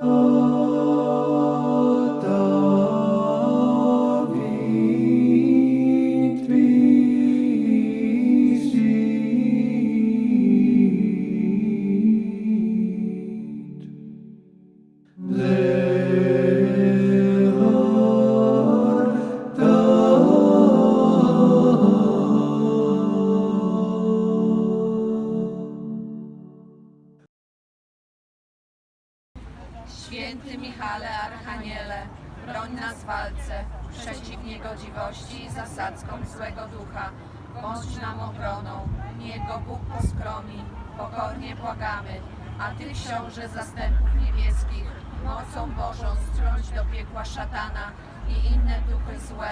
Oh, Święty Michale Archaniele, broń nas w walce przeciw niegodziwości i zasadzkom złego ducha. Bądź nam obroną, niech go Bóg poskromi, pokornie błagamy. A Ty, książę zastępów niebieskich, mocą Bożą strąć do piekła szatana i inne duchy złe,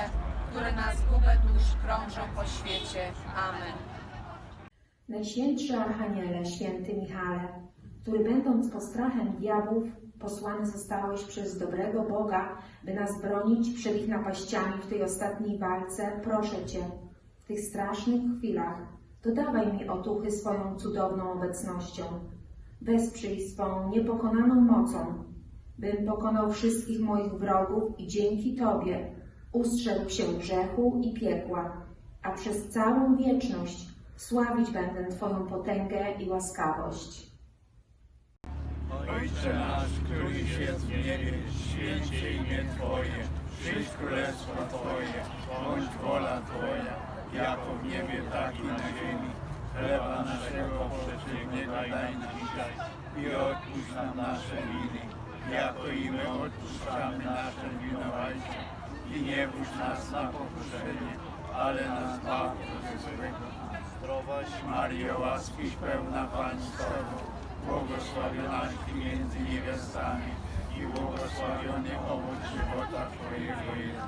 które na zgubę dusz krążą po świecie. Amen. Najświętszy Archaniele, święty Michale, który będąc postrachem diabłów, posłany zostałeś przez dobrego Boga, by nas bronić przed ich napaściami w tej ostatniej walce, proszę Cię, w tych strasznych chwilach, dodawaj mi otuchy swoją cudowną obecnością. Wesprzyj swą niepokonaną mocą, bym pokonał wszystkich moich wrogów i dzięki Tobie ustrzegł się grzechu i piekła, a przez całą wieczność sławić będę Twoją potęgę i łaskawość. Ojcze nasz, któryś jest w niebie, święć się imię Twoje, przyjdź królestwo Twoje, bądź wola Twoja, jako w niebie, tak i na ziemi. Chleba naszego powszechnego daj nam dzisiaj i odpuść nam nasze winy, jako i my odpuszczamy naszym winowajcom. I nie puść nas na pokuszenie, ale nas zbaw ze złego. Zdrowaś Mario, łaskiś pełna Pan z Tobą, błogosławionaś Ty między niewiastami i błogosławiony owoc żywota Twojego jest.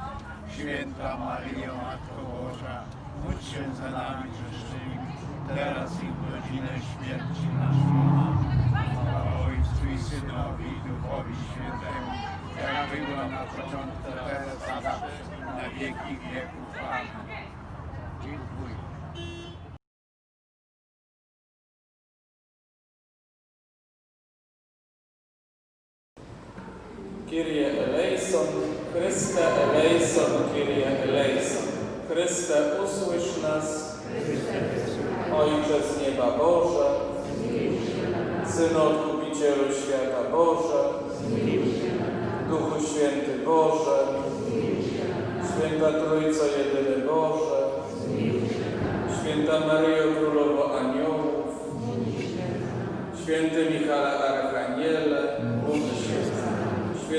Święta Maryjo, Matko Boża, módl się za nami grzesznymi, teraz i w godzinę śmierci naszej. Chwała Ojcu i Synowi i Duchowi Świętemu, jak była na początku, teraz zawsze, na wieki wieków. Amen. Dziękuję. Kyrie eleison, Chryste eleison, Kyrie eleison. Chryste, usłysz nas. Ojcze z nieba Boże, Synu Odkupicielu świata Boże, Duchu Święty Boże,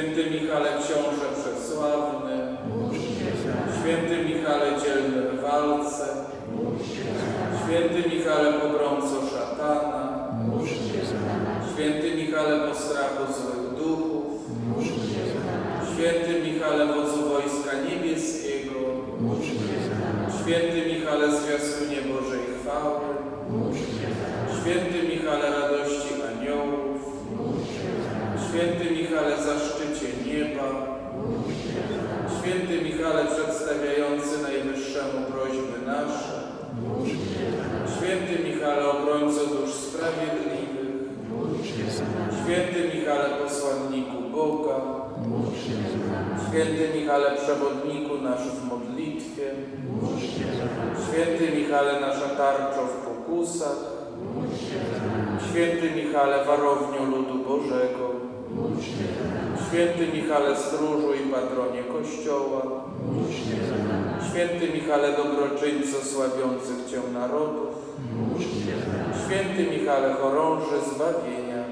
Święty Michale Książę Przesławny, Święty Michale Dzielny w walce, Święty Michale Pogromco Szatana, Święty Michale Postrachu Złych Duchów, Święty Michale Wodzu Wojska Niebieskiego, Święty Michale Zwiastunie Bożej Chwały, Święty Michale Radości Święty Michale Zaszczycie Nieba, Święty Michale przedstawiający Najwyższemu prośby nasze, Święty Michale obrońco dusz sprawiedliwych, Święty Michale posłanniku Boga, Święty Michale przewodniku nasz w modlitwie, Święty Michale nasza tarczo w pokusach, Święty Michale warowniu ludu Bożego, Święty Michale stróżu i patronie Kościoła, Święty Michale dobroczyńco sławiących Cię narodów, Święty Michale chorąży zbawienia,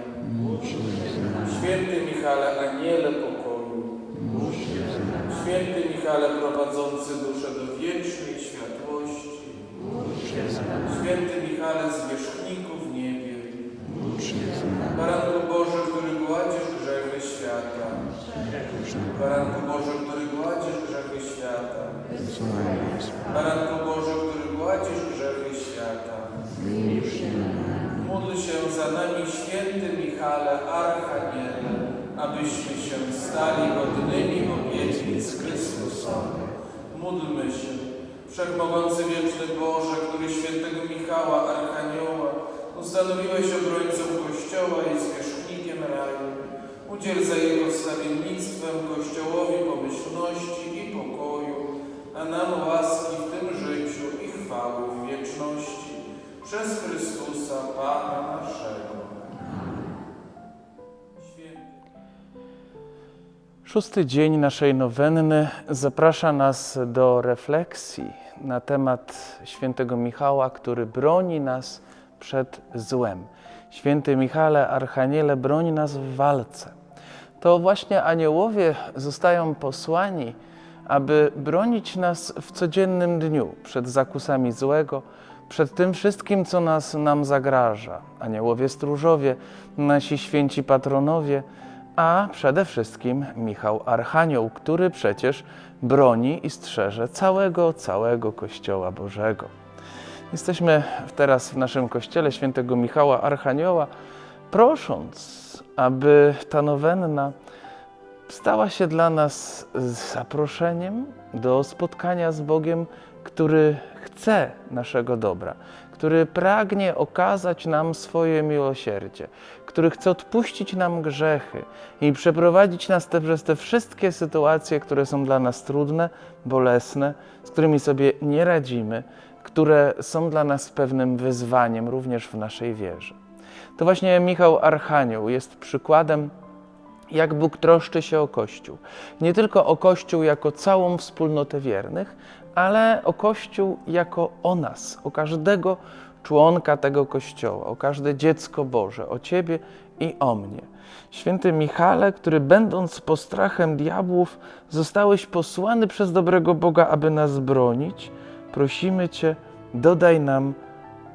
Święty Michale aniele pokoju, Święty Michale prowadzący duszę do wiecznej światłości, Święty Michale zwierzchniku w niebie, Baranku Boży, świata, Baranku Boży, który gładzisz grzechy świata, Baranku Boży, który gładzisz grzechy świata, Módl się za nami, święty Michale, Archaniele, abyśmy się stali godnymi obietnic Chrystusowych. Módlmy się, Wszechmogący Wieczny Boże, który świętego Michała, Archanioła, ustanowiłeś obrońcą Kościoła i zwierzchnikiem raju. Udziel za jego wstawiennictwem Kościołowi pomyślności i pokoju, a nam łaski w tym życiu i chwały w wieczności. Przez Chrystusa Pana naszego. Szósty dzień naszej nowenny zaprasza nas do refleksji na temat świętego Michała, który broni nas przed złem. Święty Michale, Archaniele, broni nas w walce. To właśnie aniołowie zostają posłani, aby bronić nas w codziennym dniu przed zakusami złego, przed tym wszystkim, co nas nam zagraża. Aniołowie stróżowie, nasi święci patronowie, a przede wszystkim Michał Archanioł, który przecież broni i strzeże całego, całego Kościoła Bożego. Jesteśmy teraz w naszym kościele świętego Michała Archanioła, prosząc, aby ta nowenna stała się dla nas zaproszeniem do spotkania z Bogiem, który chce naszego dobra, który pragnie okazać nam swoje miłosierdzie, który chce odpuścić nam grzechy i przeprowadzić nas te, przez te wszystkie sytuacje, które są dla nas trudne, bolesne, z którymi sobie nie radzimy, które są dla nas pewnym wyzwaniem również w naszej wierze. To właśnie Michał Archanioł jest przykładem jak Bóg troszczy się o Kościół. Nie tylko o Kościół jako całą wspólnotę wiernych, ale o Kościół jako o nas, o każdego członka tego Kościoła, o każde dziecko Boże, o Ciebie i o mnie. Święty Michale, który będąc postrachem diabłów, zostałeś posłany przez dobrego Boga, aby nas bronić, prosimy Cię, dodaj nam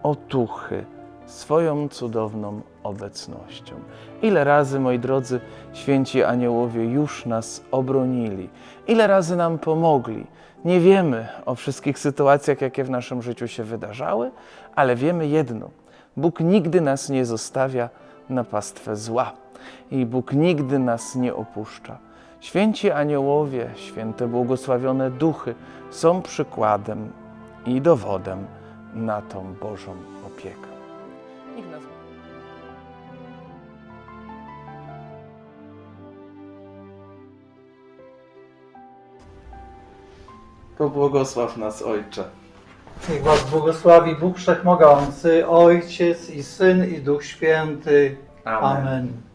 otuchy swoją cudowną obecnością. Ile razy, moi drodzy, święci aniołowie już nas obronili, ile razy nam pomogli. Nie wiemy o wszystkich sytuacjach, jakie w naszym życiu się wydarzały, ale wiemy jedno: Bóg nigdy nas nie zostawia na pastwę zła i Bóg nigdy nas nie opuszcza. Święci aniołowie, święte błogosławione duchy są przykładem i dowodem na tą Bożą opiekę. Niech nas Pobłogosław nas, Ojcze. Niech Was błogosławi Bóg Wszechmogący, Ojciec i Syn i Duch Święty. Amen. Amen.